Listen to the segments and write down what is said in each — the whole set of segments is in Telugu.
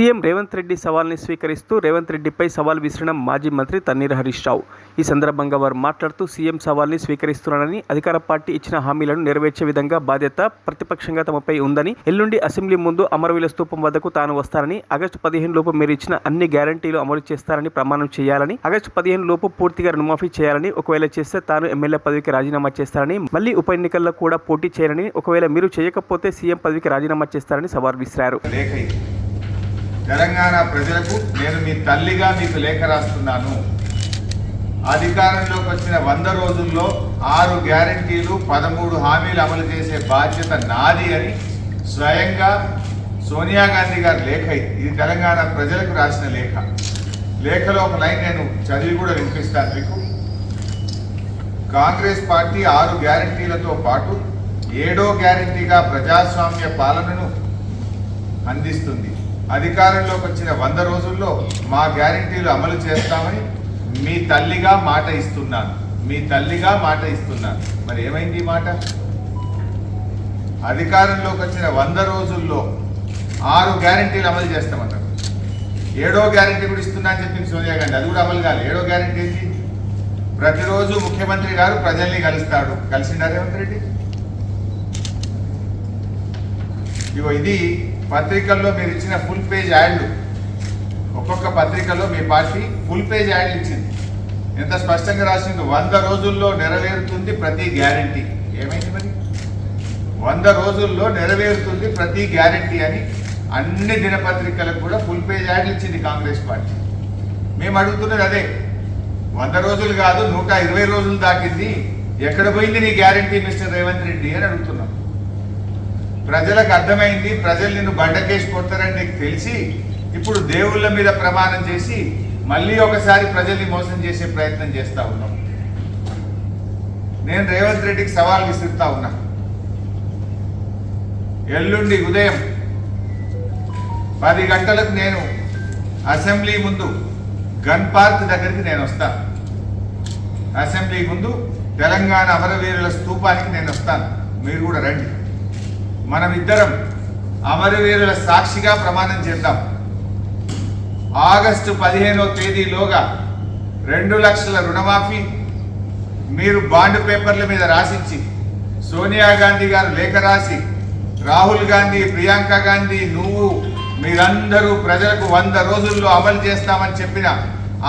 సీఎం రేవంత్ రెడ్డి సవాల్ని స్వీకరిస్తూ రేవంత్ రెడ్డిపై సవాల్ విసిరిన మాజీ మంత్రి తన్నీర్ హరీష్ రావు. ఈ సందర్భంగా వారు మాట్లాడుతూ సీఎం సవాల్ని స్వీకరిస్తున్నానని అధికార పార్టీ ఇచ్చిన హామీలను నెరవేర్చే విధంగా బాధ్యత ప్రతిపక్షంగా తమపై ఉందని ఎల్లుండి అసెంబ్లీ ముందు అమరవీల స్తూపం వద్దకు తాను వస్తానని ఆగస్టు పదిహేను లోపు మీరు ఇచ్చిన అన్ని గ్యారంటీలు అమలు చేస్తారని ప్రమాణం చేయాలని ఆగస్టు పదిహేను లోపు పూర్తిగా రుణమాఫీ చేయాలని ఒకవేళ చేస్తే తాను ఎమ్మెల్యే పదవికి రాజీనామా చేస్తారని మళ్ళీ ఉప ఎన్నికల్లో కూడా పోటీ చేయాలని ఒకవేళ మీరు చేయకపోతే సీఎం పదవికి రాజీనామా చేస్తారని సవాల్ విసిరారు. తెలంగాణ ప్రజలకు నేను మీ తల్లిగా మీకు లేఖ రాస్తున్నాను. అధికారంలోకి వచ్చిన వంద రోజుల్లో ఆరు గ్యారంటీలు పదమూడు హామీలు అమలు చేసే బాధ్యత నాది అని స్వయంగా సోనియా గాంధీ గారి లేఖ ఇది. ఇది తెలంగాణ ప్రజలకు రాసిన లేఖ. లేఖలో ఒక లైన్ నేను చదివి కూడా వినిపిస్తాను మీకు. కాంగ్రెస్ పార్టీ ఆరు గ్యారంటీలతో పాటు ఏడో గ్యారంటీగా ప్రజాస్వామ్య పాలనను అందిస్తుంది. అధికారంలోకి వచ్చిన వంద రోజుల్లో మా గ్యారంటీలు అమలు చేస్తామని మీ తల్లిగా మాట ఇస్తున్నాను. మీ తల్లిగా మాట ఇస్తున్నాను. మరి ఏమైంది మాట? అధికారంలోకి వచ్చిన వంద రోజుల్లో ఆరు గ్యారంటీలు అమలు చేస్తామన్నారు ఏడో గ్యారంటీ కూడా ఇస్తున్నా అని చెప్పింది సోనియా గాంధీ. అది కూడా అమలు కాదు ఏడో గ్యారంటీ ఏంటి? ప్రతిరోజు ముఖ్యమంత్రి గారు ప్రజల్ని కలుస్తాడు. కలిసిండా రేవంత్ రెడ్డి? ఇగో ఇది పత్రికల్లో మీరు ఇచ్చిన ఫుల్ పేజ్ యాడ్లు ఒక్కొక్క పత్రికలో మీ పార్టీ ఫుల్ పేజ్ యాడ్లు ఇచ్చింది. ఎంత స్పష్టంగా రాసింది వంద రోజుల్లో నెరవేరుతుంది ప్రతి గ్యారంటీ ఏమైంది మరి? వంద రోజుల్లో నెరవేరుతుంది ప్రతి గ్యారంటీ అని అన్ని దినపత్రికలకు కూడా ఫుల్ పేజ్ యాడ్లు ఇచ్చింది కాంగ్రెస్ పార్టీ. మేము అడుగుతున్నది అదే. వంద రోజులు కాదు నూట ఇరవై రోజులు దాటింది. ఎక్కడ పోయింది నీ గ్యారంటీ మిస్టర్ రేవంత్ రెడ్డి అని అడుగుతున్నాం. ప్రజలకు అర్థమైంది ప్రజలు నిన్ను బండకేసి కొడతారని నీకు తెలిసి ఇప్పుడు దేవుళ్ళ మీద ప్రమాణం చేసి మళ్ళీ ఒకసారి ప్రజల్ని మోసం చేసే ప్రయత్నం చేస్తా ఉన్నాం. నేను రేవంత్ రెడ్డికి సవాల్ విసిరుతా ఉన్నా. ఎల్లుండి ఉదయం పది గంటలకు నేను అసెంబ్లీ ముందు గన్ పార్క్ దగ్గరికి నేను వస్తాను అసెంబ్లీ ముందు తెలంగాణ అమరవీరుల స్తూపానికి నేను వస్తాను. మీరు కూడా రండి. మనమిద్దరం అమరవీరుల సాక్షిగా ప్రమాణం చేద్దాం. ఆగస్టు పదిహేనో తేదీలోగా రెండు లక్షల రుణమాఫీ మీరు బాండ్ పేపర్ల మీద రాసిచ్చి సోనియా గాంధీ గారు లేఖ రాసి రాహుల్ గాంధీ ప్రియాంక గాంధీ నువ్వు మీరందరూ ప్రజలకు వంద రోజుల్లో అమలు చేస్తామని చెప్పిన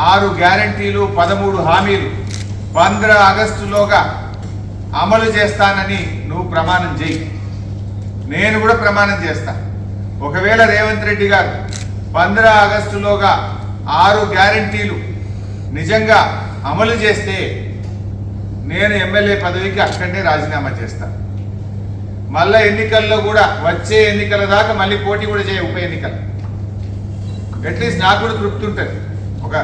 ఆరు గ్యారంటీలు పదమూడు హామీలు పంద్ర ఆగస్టులోగా అమలు చేస్తానని నువ్వు ప్రమాణం చేయి. నేను కూడా ప్రమాణం చేస్తా. ఒకవేళ రేవంత్ రెడ్డి గారు పంద్ర ఆగస్టులోగా ఆరు గ్యారంటీలు నిజంగా అమలు చేస్తే నేను ఎమ్మెల్యే పదవికి అక్కడనే రాజీనామా చేస్తాను మళ్ళా ఎన్నికల్లో కూడా వచ్చే ఎన్నికల దాకా మళ్ళీ పోటీ కూడా చేయ ఉప ఎన్నికలు. అట్లీస్ట్ నాకు కూడా తృప్తి ఉంటుంది. ఒక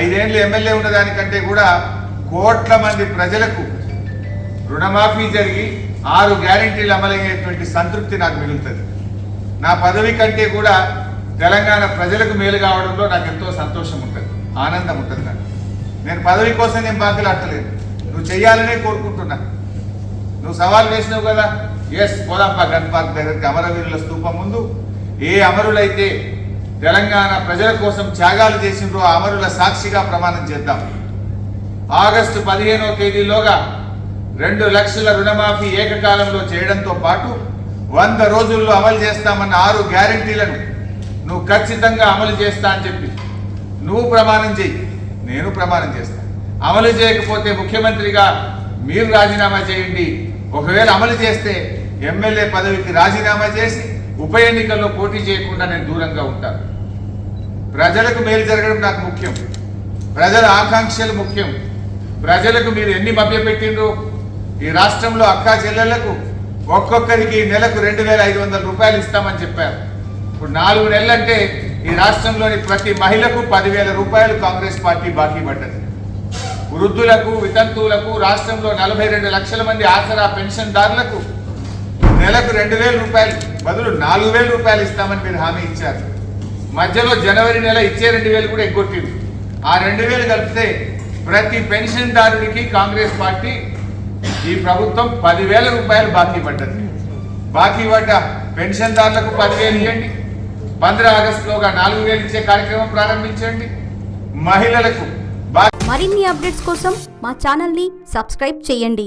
ఐదేళ్ళు ఎమ్మెల్యే ఉన్న దానికంటే కూడా కోట్ల మంది ప్రజలకు రుణమాఫీ జరిగి ఆరు గ్యారంటీలు అమలయ్యేటువంటి సంతృప్తి నాకు మిగులుతుంది. నా పదవి కంటే కూడా తెలంగాణ ప్రజలకు మేలు కావడంలో నాకు ఎంతో సంతోషం ఉంటుంది ఆనందం ఉంటుంది నాకు. నేను పదవి కోసం నేను బాకీలు అట్టలేదు నువ్వు చెయ్యాలనే కోరుకుంటున్నా. నువ్వు సవాల్ వేసినావు కదా? ఎస్ పోదాంపా గన్ పార్క్ దగ్గరికి. అమరవీరుల స్తూపం ముందు ఏ అమరులైతే తెలంగాణ ప్రజల కోసం త్యాగాలు చేసిండ్రో ఆ అమరుల సాక్షిగా ప్రమాణం చేద్దాం. ఆగస్టు పదిహేనో తేదీలోగా రెండు లక్షల రుణమాఫీ ఏకకాలంలో చేయడంతో పాటు వంద రోజుల్లో అమలు చేస్తామన్న ఆరు గ్యారంటీలను నువ్వు ఖచ్చితంగా అమలు చేస్తా అని చెప్పి నువ్వు ప్రమాణం చేయి నేను ప్రమాణం చేస్తా. అమలు చేయకపోతే ముఖ్యమంత్రిగా మీరు రాజీనామా చేయండి. ఒకవేళ అమలు చేస్తే ఎమ్మెల్యే పదవికి రాజీనామా చేసి ఉప ఎన్నికల్లో పోటీ చేయకుండా నేను దూరంగా ఉంటాను ప్రజలకు మేలు జరగడం నాకు ముఖ్యం. ప్రజల ఆకాంక్షలు ముఖ్యం. ప్రజలకు మీరు ఎన్ని మభ్యపెట్టిండ్రు ఈ రాష్ట్రంలో అక్కా చెల్లెళ్ళకు ఒక్కొక్కరికి నెలకు రెండు వేల ఐదు వందల రూపాయలు ఇస్తామని చెప్పారు. ఇప్పుడు నాలుగు నెలలంటే ఈ రాష్ట్రంలోని ప్రతి మహిళకు పదివేల రూపాయలు కాంగ్రెస్ పార్టీ బాకీ పడ్డది. వృద్ధులకు వితంతువులకు రాష్ట్రంలో నలభై రెండు లక్షల మంది ఆసరా పెన్షన్దారులకు నెలకు రెండు వేల రూపాయలు బదులు నాలుగు వేల రూపాయలు ఇస్తామని మీరు హామీ ఇచ్చారు. మధ్యలో జనవరి నెల ఇచ్చే రెండు వేలు కూడా ఎగ్గొట్టింది. ఆ రెండు వేలు కలిపితే ప్రతి పెన్షన్దారుడికి కాంగ్రెస్ పార్టీ ఈ ప్రభుత్వం పదివేల రూపాయలు బాకీ పడ్డది. బాకీ పడ్డ పెన్షన్దారులకు పదివేలు ఇవ్వండి. పంద్ర ఆగస్టులోగా నాలుగు వేలు ఇచ్చే కార్యక్రమం ప్రారంభించండి. మహిళలకు మరిన్ని అప్డేట్స్ కోసం మా ఛానల్ని సబ్స్క్రైబ్ చేయండి.